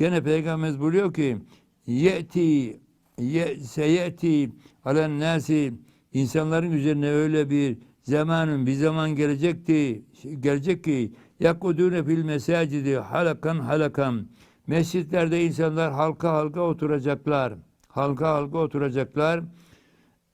Gene Peygamberimiz buyuruyor ki yeti ye, seyeti alen nasi. İnsanların üzerine öyle bir zamanın bir zaman gelecekti gelecek ki yakudune fil mesacidi halakan halakan. Mescitlerde insanlar halka halka oturacaklar halka halka oturacaklar.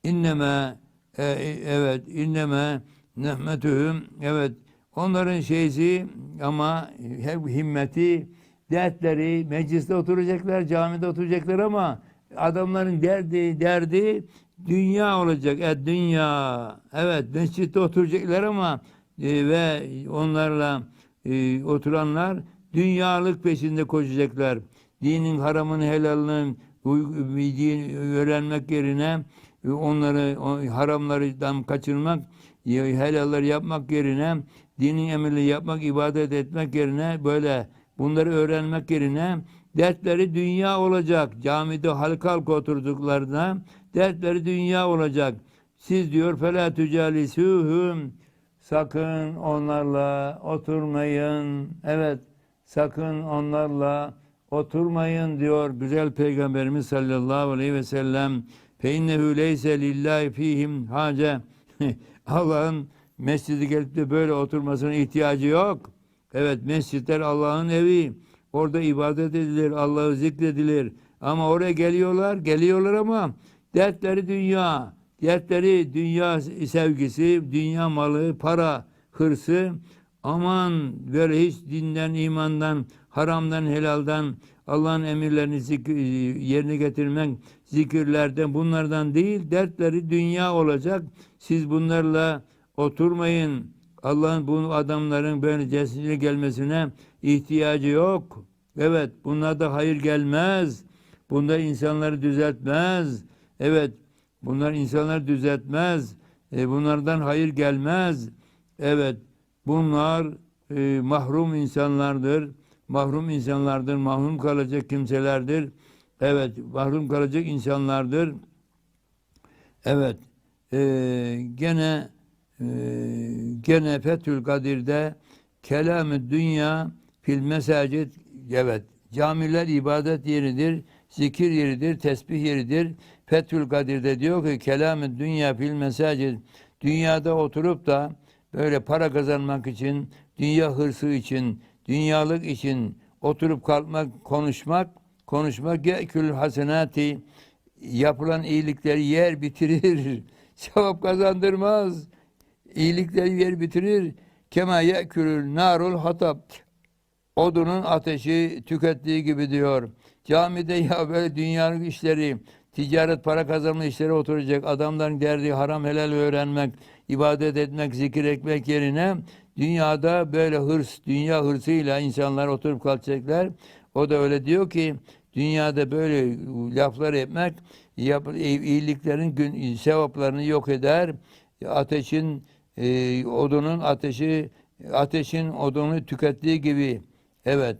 İnneme e, evet inneme nehmetühüm evet. Onların şeysi ama hep himmeti dertleri mecliste oturacaklar camide oturacaklar ama adamların derdi derdi dünya olacak. E, dünya. Evet mescitte oturacaklar ama e, ve onlarla e, oturanlar dünyalık peşinde koşacaklar. Dinin haramını helalını din öğrenmek yerine e, onları haramlardan kaçırmak, e, helalleri yapmak yerine dinin emirleri yapmak, ibadet etmek yerine böyle bunları öğrenmek yerine dertleri dünya olacak. Camide halka halka oturduklarında dertleri dünya olacak. Siz diyor fela tücalisuhum sakın onlarla oturmayın. Evet sakın onlarla oturmayın diyor güzel peygamberimiz sallallahu aleyhi ve sellem. Fe innehu leyse lillahi fihim hace. Allah'ın mescidi gelip de böyle oturmasına ihtiyacı yok. Evet mescitler Allah'ın evi. Orada ibadet edilir, Allah'ı zikredilir. Ama oraya geliyorlar, geliyorlar ama dertleri dünya. Dertleri dünya sevgisi, dünya malı, para, hırsı. Aman böyle hiç dinden, imandan, haramdan, helaldan, Allah'ın emirlerini zikir, yerine getirmek, zikirlerden, bunlardan değil, dertleri dünya olacak. Siz bunlarla oturmayın. Allah'ın bu adamların böyle cesine gelmesine ihtiyacı yok. Evet, bunlar da hayır gelmez. Bunlar insanları düzeltmez. Evet, bunlar insanları düzeltmez. E, bunlardan hayır gelmez. Evet, bunlar e, mahrum insanlardır. Mahrum insanlardır, mahrum kalacak kimselerdir. Evet, mahrum kalacak insanlardır. Evet, e, gene gene Fethül Kadir'de kelamı dünya fil mesacid evet camiler ibadet yeridir, zikir yeridir, tesbih yeridir. Fethül Kadir'de diyor ki kelamı dünya fil mesacid dünyada oturup da böyle para kazanmak için, dünya hırsı için, dünyalık için oturup kalkmak, konuşmak, konuşmak yekül hasenati yapılan iyilikleri yer bitirir. Sevap kazandırmaz. İyilikleri yer bitirir. Kema yekülül narul hatab. Odunun ateşi tükettiği gibi diyor. Camide ya böyle dünyanın işleri, ticaret para kazanma işleri oturacak. Adamların derdi haram helal öğrenmek, ibadet etmek, zikir etmek yerine dünyada böyle hırs, dünya hırsıyla insanlar oturup kalacaklar. O da öyle diyor ki dünyada böyle laflar etmek iyiliklerin gün, sevaplarını yok eder. Ateşin e, odunun ateşi ateşin odunu tükettiği gibi. Evet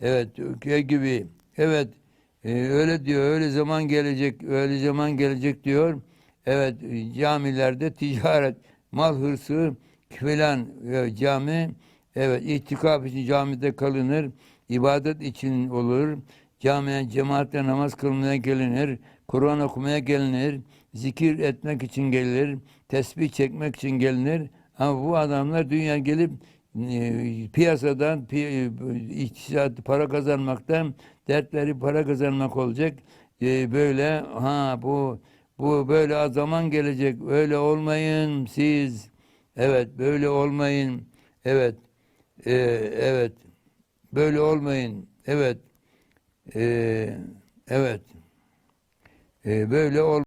evet gibi. Evet e, öyle diyor öyle zaman gelecek öyle zaman gelecek diyor. Evet camilerde ticaret mal hırsı filan e, cami. Evet itikaf için camide kalınır ibadet için olur camiye cemaatle namaz kılmaya gelinir Kur'an okumaya gelinir zikir etmek için gelir tesbih çekmek için gelinir ama bu adamlar dünya gelip e, piyasadan pi, e, iktisat para kazanmaktan dertleri para kazanmak olacak. E, böyle ha bu bu böyle zaman gelecek. Öyle olmayın siz. Evet böyle olmayın. Evet. E, evet. Böyle olmayın. Evet. E, evet. E, böyle ol